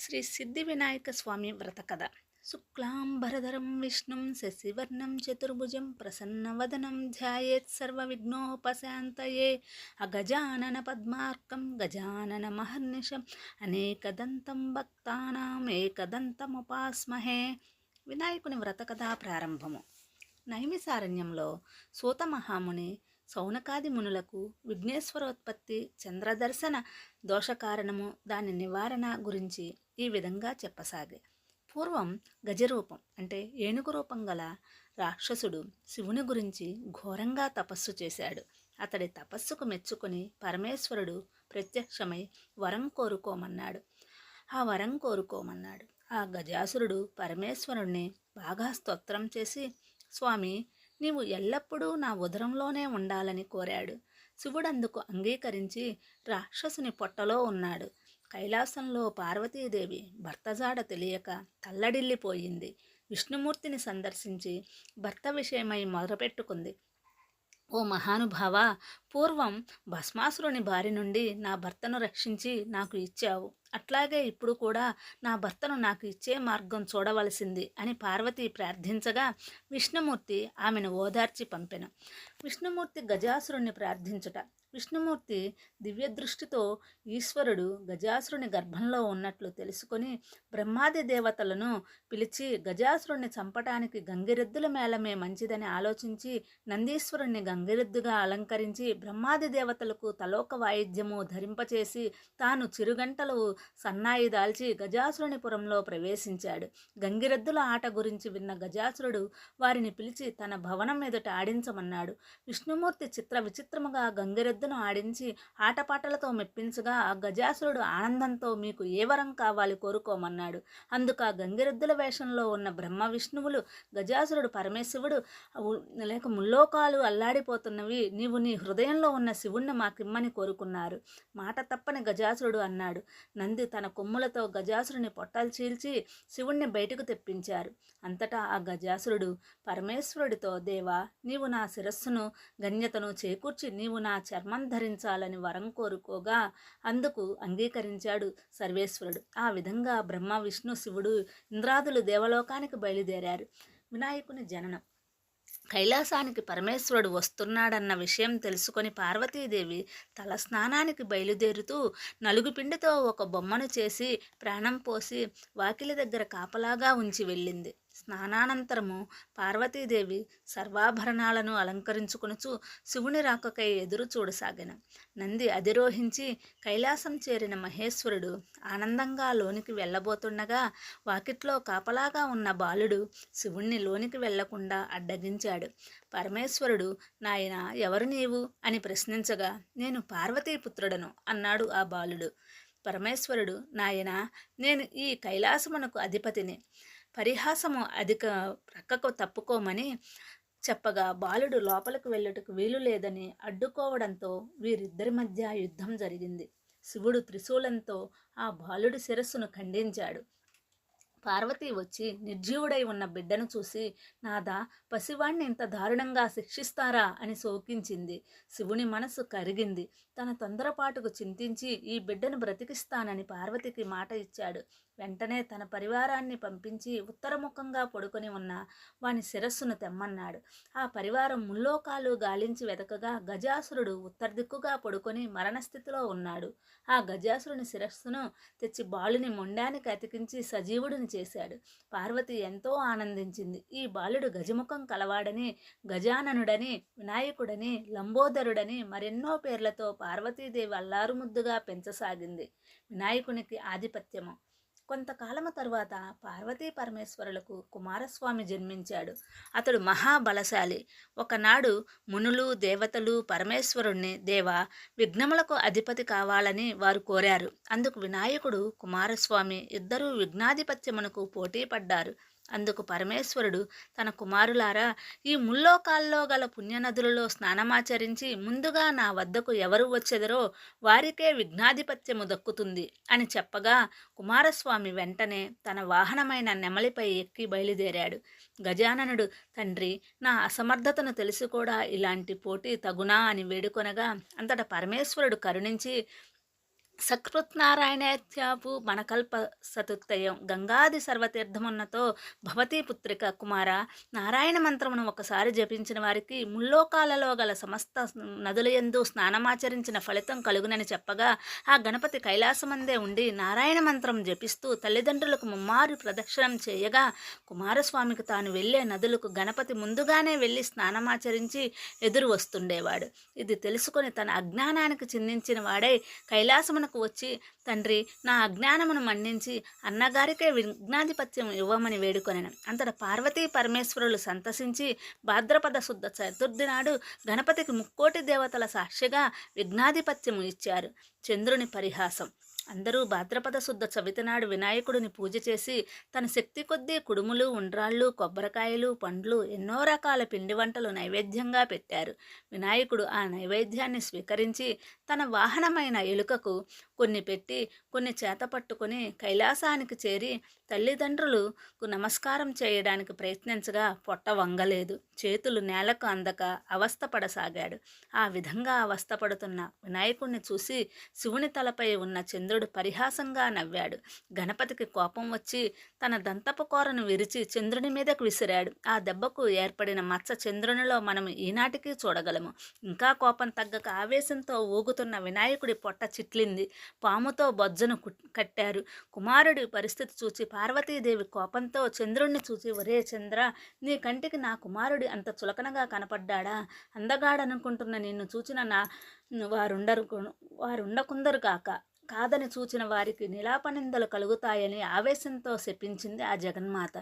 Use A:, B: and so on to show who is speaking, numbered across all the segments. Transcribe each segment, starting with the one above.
A: శ్రీ సిద్ధి వినాయక స్వామి వ్రత కథ. శుక్లాంబరధరం విష్ణుం శశివర్ణం చతుర్భుజం ప్రసన్నవదనం ధ్యాయేత్ సర్వవిఘ్నోపశాంతయే అగజానన పద్మార్కం గజానన మహర్నిషం అనేకదంతం భక్తానాం ఏకదంతముపాస్మహే. వినాయకుని వ్రత కథ ప్రారంభము. నైమిసారణ్యంలో సూత మహాముని సౌనకాది మునులకు విఘ్నేశ్వరోత్పత్తి చంద్రదర్శన దోషకారణము దాని నివారణ గురించి ఈ విధంగా చెప్పసాగే. పూర్వం గజరూపం అంటే ఏనుగు రూపం గల రాక్షసుడు శివుని గురించి ఘోరంగా తపస్సు చేశాడు. అతడి తపస్సుకు మెచ్చుకుని పరమేశ్వరుడు ప్రత్యక్షమై వరం కోరుకోమన్నాడు. ఆ వరం కోరుకోమన్నాడు. ఆ గజాసురుడు పరమేశ్వరుణ్ణి బాగా స్తోత్రం చేసి స్వామి నీవు ఎల్లప్పుడూ నా ఉదరంలోనే ఉండాలని కోరాడు. శివుడందుకు అంగీకరించి రాక్షసుని పొట్టలో ఉన్నాడు. కైలాసంలో పార్వతీదేవి భర్తజాడ తెలియక తల్లడిల్లిపోయింది. విష్ణుమూర్తిని సందర్శించి భర్త విషయమై మొదలుపెట్టుకుంది. ఓ మహానుభావ పూర్వం భస్మాసురుని బారి నుండి నా భర్తను రక్షించి నాకు ఇచ్చావు. అట్లాగే ఇప్పుడు కూడా నా భర్తను నాకు ఇచ్చే మార్గం చూడవలసింది అని పార్వతి ప్రార్థించగా విష్ణుమూర్తి ఆమెను ఓదార్చి పంపెను. విష్ణుమూర్తి గజాసురుణ్ణి ప్రార్థించుట. విష్ణుమూర్తి దివ్యదృష్టితో ఈశ్వరుడు గజాసురుని గర్భంలో ఉన్నట్లు తెలుసుకొని బ్రహ్మాది దేవతలను పిలిచి గజాసురుణ్ణి చంపటానికి గంగిరెద్దుల మేళమే మంచిదని ఆలోచించి నందీశ్వరుణ్ణి గంగిరెద్దుగా అలంకరించి బ్రహ్మాది దేవతలకు తలోక వాయిద్యము ధరింపచేసి తాను చిరుగంటలు సన్నాయి దాల్చి గజాసురునిపురంలో ప్రవేశించాడు. గంగిరెద్దుల ఆట గురించి విన్న గజాసురుడు వారిని పిలిచి తన భవనం ఎదుట ఆడించమన్నాడు. విష్ణుమూర్తి చిత్ర విచిత్రముగా గంగిరెద్దు గంగిరెద్దును ఆడించి ఆటపాటలతో మెప్పించగా ఆ గజాసురుడు ఆనందంతో మీకు ఏ వరం కావాలి కోరుకోమన్నాడు. అందుకు ఆ గంగిరెద్దుల వేషంలో ఉన్న బ్రహ్మ విష్ణువులు గజాసురుడు పరమేశివుడు లేక ముల్లోకాలు అల్లాడిపోతున్నవి నీవు నీ హృదయంలో ఉన్న శివుణ్ణి మాకిమ్మని కోరుకున్నారు. మాట తప్పని గజాసురుడు అన్నాడు. నంది తన కొమ్ములతో గజాసురుని పొట్టలు చీల్చి శివుణ్ణి బయటకు తెప్పించారు. అంతటా ఆ గజాసురుడు పరమేశ్వరుడితో దేవా నీవు నా శిరస్సును గణ్యతను చేకూర్చి నీవు నా చర్మ ధరించాలని వరం కోరుకోగా అందుకు అంగీకరించాడు సర్వేశ్వరుడు. ఆ విధంగా బ్రహ్మ విష్ణు శివుడు ఇంద్రాదులు దేవలోకానికి బయలుదేరారు. వినాయకుని జననం. కైలాసానికి పరమేశ్వరుడు వస్తున్నాడన్న విషయం తెలుసుకొని పార్వతీదేవి తల స్నానానికి బయలుదేరుతూ నలుగుపిండితో ఒక బొమ్మను చేసి ప్రాణం పోసి వాకిలి దగ్గర కాపలాగా ఉంచి వెళ్ళింది. స్నానానంతరము పార్వతీదేవి సర్వాభరణాలను అలంకరించుకొనుచు శివుని రాకకై ఎదురు చూడసాగిన. నంది అధిరోహించి కైలాసం చేరిన మహేశ్వరుడు ఆనందంగా లోనికి వెళ్ళబోతుండగా వాకిట్లో కాపలాగా ఉన్న బాలుడు శివుణ్ణి లోనికి వెళ్ళకుండా అడ్డగించాడు. పరమేశ్వరుడు నాయన ఎవరు నీవు అని ప్రశ్నించగా నేను పార్వతీపుత్రుడను అన్నాడు ఆ బాలుడు. పరమేశ్వరుడు నాయన నేను ఈ కైలాసమునకు అధిపతిని. పరిహాసము అధిక ప్రక్కకు తప్పుకోమని చెప్పగా బాలుడు లోపలికి వెళ్ళుటకు వీలు లేదని అడ్డుకోవడంతో వీరిద్దరి మధ్య యుద్ధం జరిగింది. శివుడు త్రిశూలంతో ఆ బాలుడి శిరస్సును ఖండించాడు. పార్వతి వచ్చి నిర్జీవుడై ఉన్న బిడ్డను చూసి నాదా పసివాణ్ణి ఇంత దారుణంగా శిక్షిస్తారా? అని శోకించింది. శివుని మనసు కరిగింది. తన తొందరపాటుకు చింతించి ఈ బిడ్డను బ్రతికిస్తానని పార్వతికి మాట ఇచ్చాడు. వెంటనే తన పరివారాన్ని పంపించి ఉత్తరముఖంగా పడుకొని ఉన్న వాని శిరస్సును తెమ్మన్నాడు. ఆ పరివారం ముల్లోకాలు గాలించి వెతకగా గజాసురుడు ఉత్తర దిక్కుగా పడుకొని మరణస్థితిలో ఉన్నాడు. ఆ గజాసురుని శిరస్సును తెచ్చి బాలుని మొండానికి అతికించి సజీవుడిని చేశాడు. పార్వతి ఎంతో ఆనందించింది. ఈ బాలుడు గజముఖం కలవాడని గజాననుడని వినాయకుడని లంబోదరుడని మరెన్నో పేర్లతో పార్వతీదేవి అల్లారుముద్దుగా పెంచసాగింది. వినాయకునికి ఆధిపత్యము. కొంతకాలము తరువాత పార్వతీ పరమేశ్వరులకు కుమారస్వామి జన్మించాడు. అతడు మహాబలశాలి. ఒకనాడు మునులు దేవతలు పరమేశ్వరుణ్ణి దేవ విఘ్నములకు అధిపతి కావాలని వారు కోరారు. అందుకు వినాయకుడు కుమారస్వామి ఇద్దరూ విఘ్నాధిపత్యమునకు పోటీ పడ్డారు అందుకు పరమేశ్వరుడు తన కుమారులారా ఈ ముల్లోకాల్లో గల పుణ్యనదులలో స్నానమాచరించి ముందుగా నా వద్దకు ఎవరు వచ్చెదరో వారికే విఘ్నాధిపత్యము దక్కుతుంది అని చెప్పగా కుమారస్వామి వెంటనే తన వాహనమైన నెమలిపై ఎక్కి బయలుదేరాడు. గజాననుడు తండ్రి నా అసమర్థతను తెలిసి కూడా ఇలాంటి పోటీ తగునా అని వేడుకొనగా అంతట పరమేశ్వరుడు కరుణించి సకృత్నారాయణేత్యాపు మనకల్ప సతుత్తయం గంగాది సర్వతీర్థమున్నతో భవతీ పుత్రిక కుమార నారాయణ మంత్రమును ఒకసారి జపించిన వారికి ముల్లోకాలలో గల సమస్త నదులయందు స్నానమాచరించిన ఫలితం కలుగునని చెప్పగా ఆ గణపతి కైలాసమందే ఉండి నారాయణ మంత్రం జపిస్తూ తల్లిదండ్రులకు ముమ్మారు ప్రదక్షిణం చేయగా కుమారస్వామికి తాను వెళ్ళే నదులకు గణపతి ముందుగానే వెళ్ళి స్నానమాచరించి ఎదురు వస్తుండేవాడు. ఇది తెలుసుకొని తన అజ్ఞానానికి చిందించిన వాడై కైలాసమునకు వచ్చి తండ్రి నా అజ్ఞానమును మన్నించి అన్నగారికే విజ్ఞాధిపత్యం ఇవ్వమని వేడుకొనెను. అంతట పార్వతీ పరమేశ్వరులు సంతసించి భాద్రపద శుద్ధ చతుర్థి నాడు గణపతికి ముక్కోటి దేవతల సాక్షిగా విఘ్నాధిపత్యము ఇచ్చారు. చంద్రుని పరిహాసం. అందరూ భాద్రపద శుద్ధ చవితినాడు వినాయకుడిని పూజ చేసి తన శక్తి కొద్దీ కుడుములు ఉండ్రాళ్ళు కొబ్బరికాయలు పండ్లు ఎన్నో రకాల పిండి వంటలు నైవేద్యంగా పెట్టారు. వినాయకుడు ఆ నైవేద్యాన్ని స్వీకరించి తన వాహనమైన ఎలుకకు కొన్ని పెట్టి కొన్ని చేత పట్టుకొని కైలాసానికి చేరి తల్లిదండ్రులకు నమస్కారం చేయడానికి ప్రయత్నించగా పొట్ట వంగలేదు. చేతులు నేలకు అందక అవస్థపడసాగాడు. ఆ విధంగా అవస్థపడుతున్న వినాయకుణ్ణి చూసి శివుని తలపై ఉన్న చంద్రుడు పరిహాసంగా నవ్వాడు. గణపతికి కోపం వచ్చి తన దంతపు కూరను విరిచి చంద్రుని మీదకు విసిరాడు. ఆ దెబ్బకు ఏర్పడిన మచ్చ చంద్రునిలో మనం ఈనాటికి చూడగలము. ఇంకా కోపం తగ్గక ఆవేశంతో ఊగుతున్న వినాయకుడి పొట్ట చిట్లింది. పాముతో బొజ్జను కట్టారు. కుమారుడి పరిస్థితి చూచి పార్వతీదేవి కోపంతో చంద్రుణ్ణి చూచి ఒరే చంద్ర నీ కంటికి నా కుమారుడి అంత చులకనగా కనపడ్డాడా? అందగాడనుకుంటున్న నిన్ను చూచిన నా వారుండరు వారుండకుందరు కాక. కాదని చూచిన వారికి నిలాపనిందలు కలుగుతాయని ఆవేశంతో శపించింది ఆ జగన్మాత.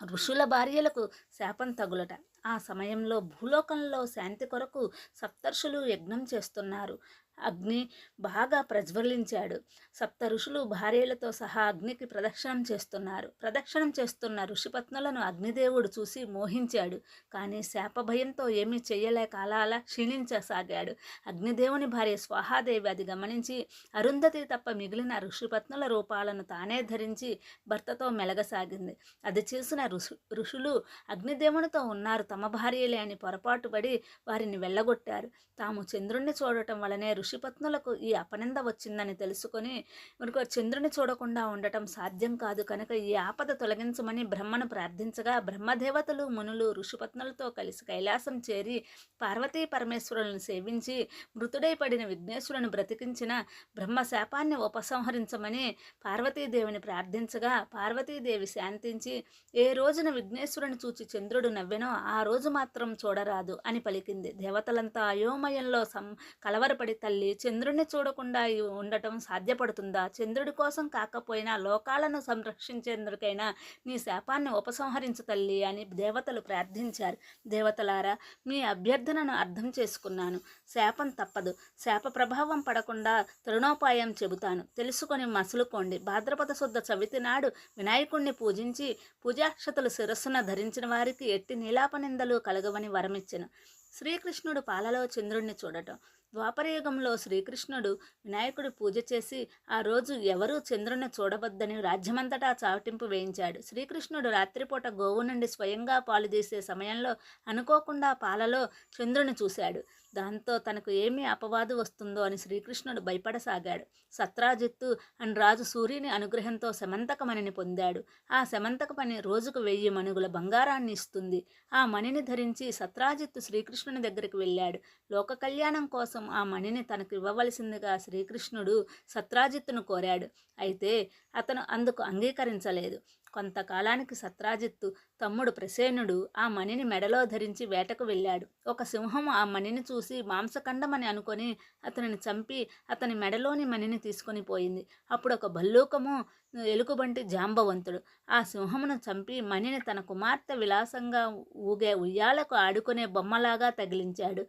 A: ఋషుల భార్యలకు శాపం తగులట. ఆ సమయంలో భూలోకంలో శాంతి కొరకు సప్తర్షులు యజ్ఞం చేస్తున్నారు. అగ్ని బాగా ప్రజ్వలించాడు. సప్త ఋషులు భార్యలతో సహా అగ్నికి ప్రదక్షిణం చేస్తున్నారు. ప్రదక్షిణం చేస్తున్న ఋషిపత్నులను అగ్నిదేవుడు చూసి మోహించాడు. కానీ శాప భయంతో ఏమీ చేయలేక అలా అలా క్షీణించసాగాడు. అగ్నిదేవుని భార్య స్వాహాదేవి అది గమనించి అరుంధతి తప్ప మిగిలిన ఋషిపత్నుల రూపాలను తానే ధరించి భర్తతో మెలగసాగింది. అది చేసిన ఋషు ఋషులు అగ్నిదేవునితో ఉన్నారు. తమ భార్యలే అని పొరపాటు పడి వారిని వెళ్ళగొట్టారు. తాము చంద్రుణ్ణి చూడటం వలనే ఋషిపత్నులకు ఈ అపనింద వచ్చిందని తెలుసుకొని మనకు చంద్రుని చూడకుండా ఉండటం సాధ్యం కాదు కనుక ఈ ఆపద తొలగించమని బ్రహ్మను ప్రార్థించగా బ్రహ్మదేవతలు మునులు ఋషిపత్నులతో కలిసి కైలాసం చేరి పార్వతీ పరమేశ్వరులను సేవించి మృతుడై పడిన విఘ్నేశ్వరుని బ్రతికించిన బ్రహ్మ శాపాన్ని ఉపసంహరించమని పార్వతీదేవిని ప్రార్థించగా పార్వతీదేవి శాంతించి ఏ రోజున విఘ్నేశ్వరుని చూచి చంద్రుడు నవ్వెనో ఆ రోజు మాత్రం చూడరాదు అని పలికింది. దేవతలంతా అయోమయంలో సం కలవరపడి తల్లి తల్లి చంద్రుణ్ణి చూడకుండా ఉండటం సాధ్యపడుతుందా? చంద్రుడి కోసం కాకపోయినా లోకాలను సంరక్షించేందుకైనా నీ శాపాన్ని ఉపసంహరించు తల్లి అని దేవతలు ప్రార్థించారు. దేవతలారా మీ అభ్యర్థనను అర్థం చేసుకున్నాను. శాపం తప్పదు. శాప ప్రభావం పడకుండా తరుణోపాయం చెబుతాను. తెలుసుకొని మసులుకోండి. భాద్రపద శుద్ధ చవితి నాడు వినాయకుణ్ణి పూజించి పూజాక్షతలు శిరస్సున ధరించిన వారికి ఎట్టి నీలాపనిందలు కలగవని వరమిచ్చెను. శ్రీకృష్ణుడు పాలలో చంద్రుణ్ణి చూడటం. ద్వాపరయుగంలో శ్రీకృష్ణుడు వినాయకుడు పూజ చేసి ఆ రోజు ఎవరూ చంద్రుని చూడవద్దని రాజ్యమంతటా చావటింపు వేయించాడు. శ్రీకృష్ణుడు రాత్రిపూట గోవు నుండి స్వయంగా పాలు తీసే సమయంలో అనుకోకుండా పాలలో చంద్రుని చూశాడు. దాంతో తనకు ఏమి అపవాదు వస్తుందో అని శ్రీకృష్ణుడు భయపడసాగాడు. సత్రాజిత్తు అని రాజు సూర్యుని అనుగ్రహంతో శమంతకమణిని పొందాడు. ఆ శమంతక మణి రోజుకు వెయ్యి మణుగుల బంగారాన్ని ఇస్తుంది. ఆ మణిని ధరించి సత్రాజిత్తు శ్రీకృష్ణుని దగ్గరికి వెళ్ళాడు. లోక కళ్యాణం కోసం ఆ మణిని తనకు ఇవ్వవలసిందిగా శ్రీకృష్ణుడు సత్రాజిత్తును కోరాడు. అయితే అతను అందుకు అంగీకరించలేదు. కొంతకాలానికి సత్రాజిత్తు తమ్ముడు ప్రసేనుడు ఆ మణిని మెడలో ధరించి వేటకు వెళ్ళాడు. ఒక సింహం ఆ మణిని చూసి మాంసఖండమని అనుకొని అతనిని చంపి అతని మెడలోని మణిని తీసుకొని పోయింది. అప్పుడు ఒక భల్లూకము ఎలుకబంటి జాంబవంతుడు ఆ సింహమును చంపి మణిని తన కుమార్తె విలాసంగా ఊగే ఉయ్యాలకు ఆడుకునే బొమ్మలాగా తగిలించాడు.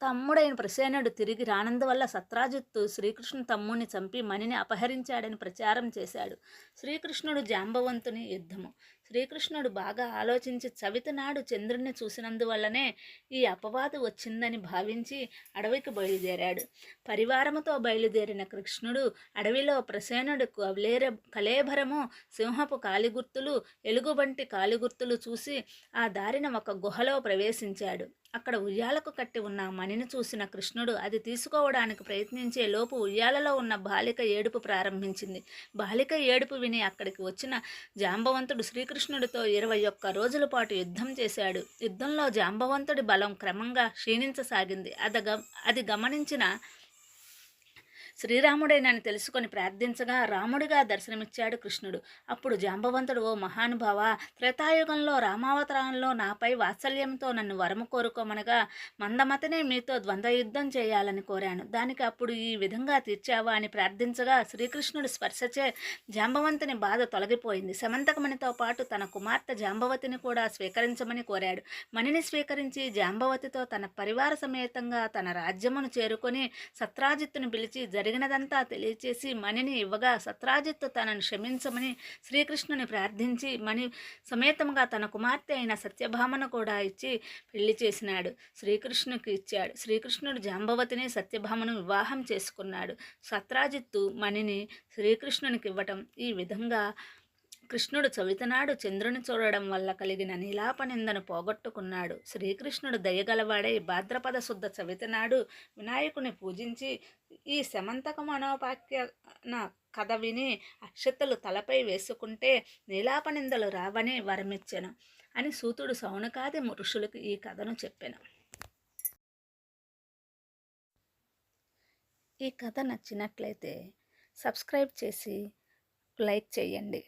A: తమ్ముడైన ప్రసేనుడు తిరిగి రానందువల్ల సత్రాజిత్తు శ్రీకృష్ణు తమ్ముడిని చంపి మణిని అపహరించాడని ప్రచారం చేశాడు. శ్రీకృష్ణుడు జాంబవంతుని యుద్ధము. శ్రీకృష్ణుడు బాగా ఆలోచించి చవితి నాడు చంద్రుణ్ణి చూసినందువల్లనే ఈ అపవాదు వచ్చిందని భావించి అడవికి బయలుదేరాడు. పరివారముతో బయలుదేరిన కృష్ణుడు అడవిలో ప్రసేనుడు కలేర కలేభరము సింహపు కాలిగుర్తులు ఎలుగుబంటి కాలిగుర్తులు చూసి ఆ దారిన ఒక గుహలో ప్రవేశించాడు. అక్కడ ఉయ్యాలకు కట్టి ఉన్న మణిని చూసిన కృష్ణుడు అది తీసుకోవడానికి ప్రయత్నించే లోపు ఉయ్యాలలో ఉన్న బాలిక ఏడుపు ప్రారంభించింది. బాలిక ఏడుపు విని అక్కడికి వచ్చిన జాంబవంతుడు శ్రీకృష్ణుడితో ఇరవై ఒక్క రోజుల పాటు యుద్ధం చేశాడు. యుద్ధంలో జాంబవంతుడి బలం క్రమంగా క్షీణించసాగింది. అదగ అది గమనించిన శ్రీరాముడేనని తెలుసుకొని ప్రార్థించగా రాముడిగా దర్శనమిచ్చాడు కృష్ణుడు. అప్పుడు జాంబవంతుడు ఓ మహానుభావ త్రేతాయుగంలో రామావతారంలో నాపై వాత్సల్యంతో నన్ను వరము కోరుకోమనగా మందమతనే మీతో ద్వంద్వ యుద్ధం చేయాలని కోరాను. దానికి అప్పుడు ఈ విధంగా తీర్చావా? అని ప్రార్థించగా శ్రీకృష్ణుడు స్పర్శచే జాంబవంతుని బాధ తొలగిపోయింది. సమంతకమణితో పాటు తన కుమార్తె జాంబవతిని కూడా స్వీకరించమని కోరాడు. మణిని స్వీకరించి జాంబవతితో తన పరివార సమేతంగా తన రాజ్యమును చేరుకొని సత్రాజిత్తును పిలిచి జరిగినదంతా తెలియచేసి మణిని ఇవ్వగా సత్రాజిత్తు తనను క్షమించమని శ్రీకృష్ణుని ప్రార్థించి మణి సమేతంగా తన కుమార్తె అయిన సత్యభామను కూడా ఇచ్చి పెళ్ళి చేసినాడు. శ్రీకృష్ణునికి ఇచ్చాడు. శ్రీకృష్ణుడు జాంబవతిని సత్యభామను వివాహం చేసుకున్నాడు. సత్రాజిత్తు మణిని శ్రీకృష్ణునికి ఇవ్వటం ఈ విధంగా కృష్ణుడు చవితనాడు చంద్రుని చూడడం వల్ల కలిగిన నీలాపనిందను పోగొట్టుకున్నాడు. శ్రీకృష్ణుడు దయగలవాడై భాద్రపద శుద్ధ చవితనాడు వినాయకుని పూజించి ఈ శమంతక మనోపాఖ్యాన కథ విని అక్షతలు తలపై వేసుకుంటే నీలాపనిందలు రావని వరమిచ్చెను అని సూతుడు సౌనకాది ఋషులకు ఈ కథను చెప్పాను. ఈ కథ నచ్చినట్లయితే సబ్స్క్రైబ్ చేసి లైక్ చేయండి.